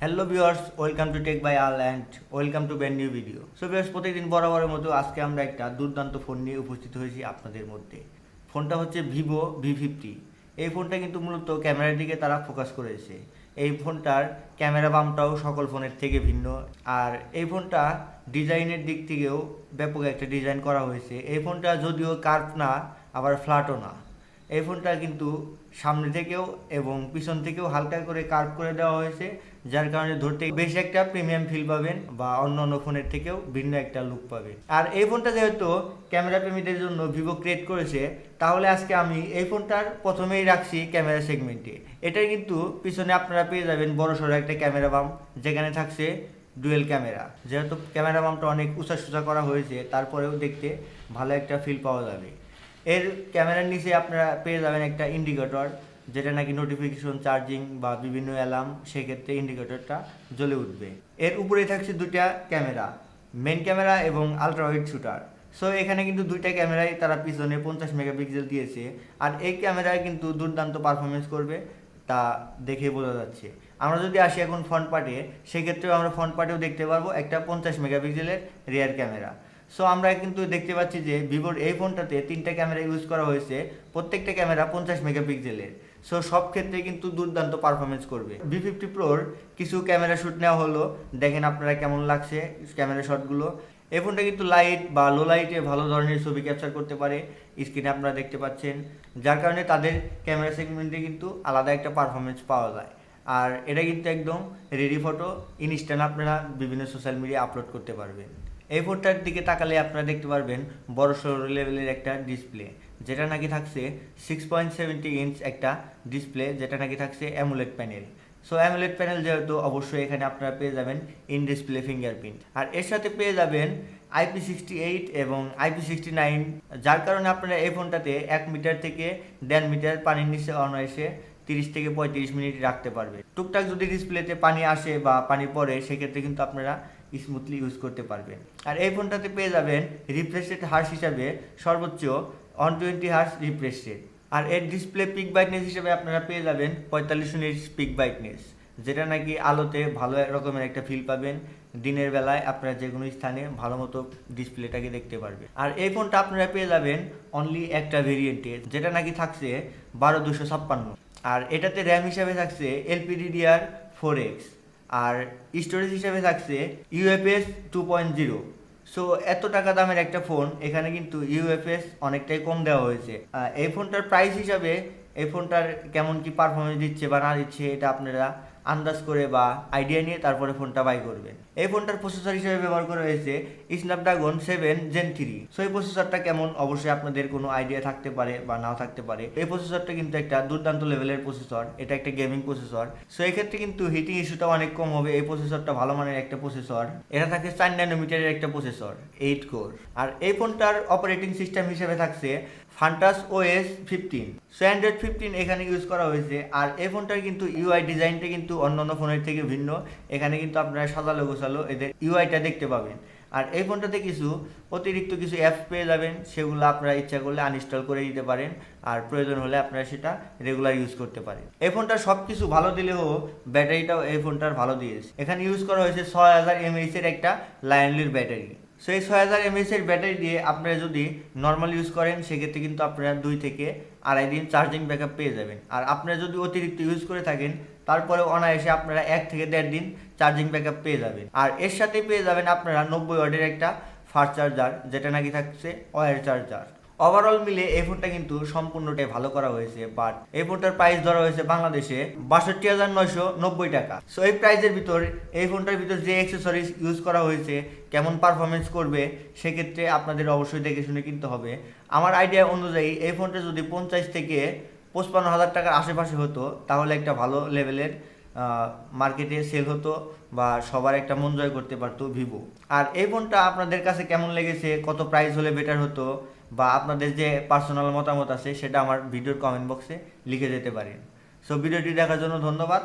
Hello viewers welcome to tech by Al and welcome to brand new video so viewers প্রতিদিন বরাবরের মতো আজকে আমরা একটা দুর্দান্ত ফোন নিয়ে উপস্থিত হয়েছি আপনাদের মধ্যে। ফোনটা হচ্ছে ভিভো ভি ফিফটি এই ফোনটা কিন্তু মূলত ক্যামেরার দিকে তারা ফোকাস করেছে। এই ফোনটার ক্যামেরা বামটাও সকল ফোনের থেকে ভিন্ন। আর এই ফোনটা ডিজাইনের দিক থেকেও ব্যাপক একটা ডিজাইন করা হয়েছে। এই ফোনটা যদিও কার্ভ না, আবার ফ্ল্যাটও না। এই ফোনটা কিন্তু সামনে থেকেও এবং পিছন থেকেও হালকা করে কার্ভ করে দেওয়া হয়েছে। যার কারণে ধরতে বেশ একটা প্রিমিয়াম ফিল পাবেন বা অন্য অন্য ফোনের থেকেও ভিন্ন একটা লুক পাবেন। আর এই ফোনটা যেহেতু ক্যামেরা প্রেমীদের জন্য ভিভো ক্রিয়েট করেছে, তাহলে আজকে আমি এই ফোনটার প্রথমেই রাখছি ক্যামেরা সেগমেন্টে এটা কিন্তু পিছনে আপনারা পেয়ে যাবেন বড় সড়ো একটা ক্যামেরা বাম যেখানে থাকছে ডুয়েল ক্যামেরা যেহেতু ক্যামেরা বামটা অনেক উঁচা সুচা করা হয়েছে, তারপরেও দেখতে ভালো একটা ফিল পাওয়া যাবে। এর ক্যামেরার নিচে আপনারা পেয়ে যাবেন একটা ইন্ডিকেটর যেটা নাকি নোটিফিকেশন চার্জিং বা বিভিন্ন অ্যালার্ম সেক্ষেত্রে ইন্ডিকেটরটা জ্বলে উঠবে। এর উপরে থাকছে দুটা ক্যামেরা মেন ক্যামেরা এবং আলট্রা ওয়াইড শুটার সো এখানে কিন্তু দুইটা ক্যামেরাই তারা পিছনে পঞ্চাশ মেগাপিক্সেল দিয়েছে। আর এই ক্যামেরায় কিন্তু দুর্দান্ত পারফরমেন্স করবে তা দেখে বোঝা যাচ্ছে। আমরা যদি আসি এখন ফ্রন্ট পার্টে সেক্ষেত্রেও আমরা ফ্রন্ট পার্টেও দেখতে পারব একটা পঞ্চাশ মেগাপিক্সেলের রেয়ার ক্যামেরা সো আমরা কিন্তু দেখতে পাচ্ছি যে ভিভোর এই ফোনটাতে তিনটা ক্যামেরা ইউজ করা হয়েছে। প্রত্যেকটা ক্যামেরা পঞ্চাশ মেগাপিক্সেলের সো সব ক্ষেত্রে কিন্তু দুর্দান্ত পারফরমেন্স করবে। ভি ফিফটি প্রোর কিছু ক্যামেরা শ্যুট নেওয়া হলো। দেখেন আপনারা কেমন লাগছে ক্যামেরা শটগুলো এই ফোনটা কিন্তু লাইট বা লো লাইটে ভালো ধরনের ছবি ক্যাপচার করতে পারে। স্ক্রিনে আপনারা দেখতে পাচ্ছেন। যার কারণে তাদের ক্যামেরা সেগমেন্টে কিন্তু আলাদা একটা পারফরমেন্স পাওয়া যায়। আর এটা কিন্তু একদম রেডি ফটো ইনস্ট্যান্ট আপনারা বিভিন্ন সোশ্যাল মিডিয়া আপলোড করতে পারবেন। এই ফোনটার দিকে তাকালে আপনারা দেখতে পারবেন বড় সড়ো লেভেলের একটা ডিসপ্লে যেটা নাকি থাকছে সিক্স পয়েন্ট সেভেন্টি ইঞ্চ একটা ডিসপ্লে যেটা নাকি থাকছে AMOLED panel so AMOLED panel যেহেতু অবশ্যই এখানে আপনারা পেয়ে যাবেন ইন ডিসপ্লে ফিঙ্গারপ্রিন্ট আর এর সাথে পেয়ে যাবেন আইপি সিক্সটি এইট এবং আইপি সিক্সটি নাইন যার কারণে আপনারা এই ফোনটাতে এক মিটার থেকে দেড় মিটার পানির নিচে অনায়াসে তিরিশ থেকে পঁয়ত্রিশ মিনিট রাখতে পারবে। টুকটাক যদি ডিসপ্লেতে পানি আসে বা পানি পড়ে, সেক্ষেত্রে কিন্তু আপনারা স্মুথলি ইউজ করতে পারবেন। আর এই ফোনটাতে পেয়ে যাবেন রিফ্রেশ রেট হার্স হিসাবে সর্বোচ্চ one twenty hertz refresh rate আর এর ডিসপ্লে পিক ব্রাইটনেস হিসেবে আপনারা পেয়ে যাবেন পঁয়তাল্লিশ ইউনিট পিক ব্রাইটনেস যেটা নাকি আলোতে ভালো রকমের একটা ফিল পাবেন। দিনের বেলায় আপনারা যে কোনো স্থানে ভালো মতো ডিসপ্লেটাকে দেখতে পারবেন। আর এই ফোনটা আপনারা পেয়ে যাবেন অনলি একটা ভেরিয়েন্টে যেটা নাকি থাকছে বারো দুশো ছাপ্পান্ন। আর এটাতে র্যাম হিসাবে থাকছে এলপিডিডিআর ফোর এক্স আর স্টোরেজ হিসাবে থাকছে UFS two point zero so এত টাকা দামের একটা ফোন এখানে কিন্তু ইউএফএস অনেকটাই কম দেওয়া হয়েছে। এই ফোনটার প্রাইস হিসাবে এই ফোনটার কেমন কি পারফরমেন্স দিচ্ছে বা না দিচ্ছে এটা আপনারা আন্দাজ করে বা আইডিয়া নিয়ে তারপরে ফোনটা বাই করবেন। এই ফোনটার প্রসেসর হিসেবে ব্যবহার করা হয়েছে Snapdragon seven gen three so এই প্রসেসরটা কেমন? অবশ্যই আপনাদের কোনো আইডিয়া থাকতে পারে বা নাও থাকতে পারে। এই প্রসেসরটা কিন্তু একটা দুর্দান্ত লেভেলের প্রসেসর এটা একটা গেমিং প্রসেসর সো এক্ষেত্রে কিন্তু হিটিং ইস্যুটা অনেক কম হবে। এই প্রসেসরটা ভালো মানের একটা প্রসেসর এটা থাকে চার ন্যানোমিটারের একটা প্রসেসর এইট কোর আর এই ফোনটার অপারেটিং সিস্টেম হিসেবে থাকছে Funtouch OS fifteen so Android fifteen এখানে ইউজ করা হয়েছে। আর এই ফোনটার কিন্তু ইউআই ডিজাইনটা কিন্তু অন্য অন্য ফোনের থেকে ভিন্ন। এখানে কিন্তু আপনারা সাজালো গোছালো এদের ইউআইটা দেখতে পাবেন। আর এই ফোনটাতে কিছু অতিরিক্ত কিছু অ্যাপস পেয়ে যাবেন। সেগুলো আপনারা ইচ্ছা করলে আনইনস্টল করে দিতে পারেন। আর প্রয়োজন হলে আপনারা সেটা রেগুলার ইউজ করতে পারেন। এই ফোনটা সব কিছু ভালো দিলেও ব্যাটারিটাও এই ফোনটার ভালো দিয়েছে। এখানে ইউজ করা হয়েছে ছয় হাজার এমএইচ এর একটা লায়নলির ব্যাটারি। সো এই ছয় হাজার এমএসের ব্যাটারি দিয়ে আপনারা যদি নর্মাল ইউজ করেন, সেক্ষেত্রে কিন্তু আপনারা দুই থেকে আড়াই দিন চার্জিং ব্যাকআপ পেয়ে যাবেন। আর আপনারা যদি অতিরিক্ত ইউজ করে থাকেন, তারপরে অনায়াসে আপনারা এক থেকে দেড় দিন চার্জিং ব্যাকআপ পেয়ে যাবেন। আর এর সাথে পেয়ে যাবেন আপনারা নব্বই ওয়ার্ডের একটা ফাস্ট চার্জার যেটা নাকি থাকছে ওয়ার চার্জার ওভারঅল মিলে এই ফোনটা কিন্তু সম্পূর্ণটাই ভালো করা হয়েছে বাট এই ফোনটার প্রাইস ধরা হয়েছে বাংলাদেশে বাষট্টি হাজার নয়শো নব্বই টাকা। সো এই প্রাইসের ভিতর, এই ফোনটার ভিতর যে অ্যাক্সেসরিজ ইউজ করা হয়েছে, কেমন পারফরমেন্স করবে, সেক্ষেত্রে আপনাদের অবশ্যই দেখে শুনে কিনতে হবে। আমার আইডিয়া অনুযায়ী এই ফোনটা যদি পঞ্চাশ থেকে পঁচপান্ন হাজার টাকার আশেপাশে হতো, তাহলে একটা ভালো লেভেলের মার্কেটে সেল হতো বা সবার একটা মন জয় করতে পারতো ভিভো আর এই ফোনটা আপনাদের কাছে কেমন লেগেছে, কত প্রাইস হলে বেটার হতো বা আপনাদের যে পার্সোনাল মতামত আছে সেটা আমার ভিডিওর কমেন্ট বক্সে লিখে যেতে পারেন। সো ভিডিওটি দেখার জন্য ধন্যবাদ।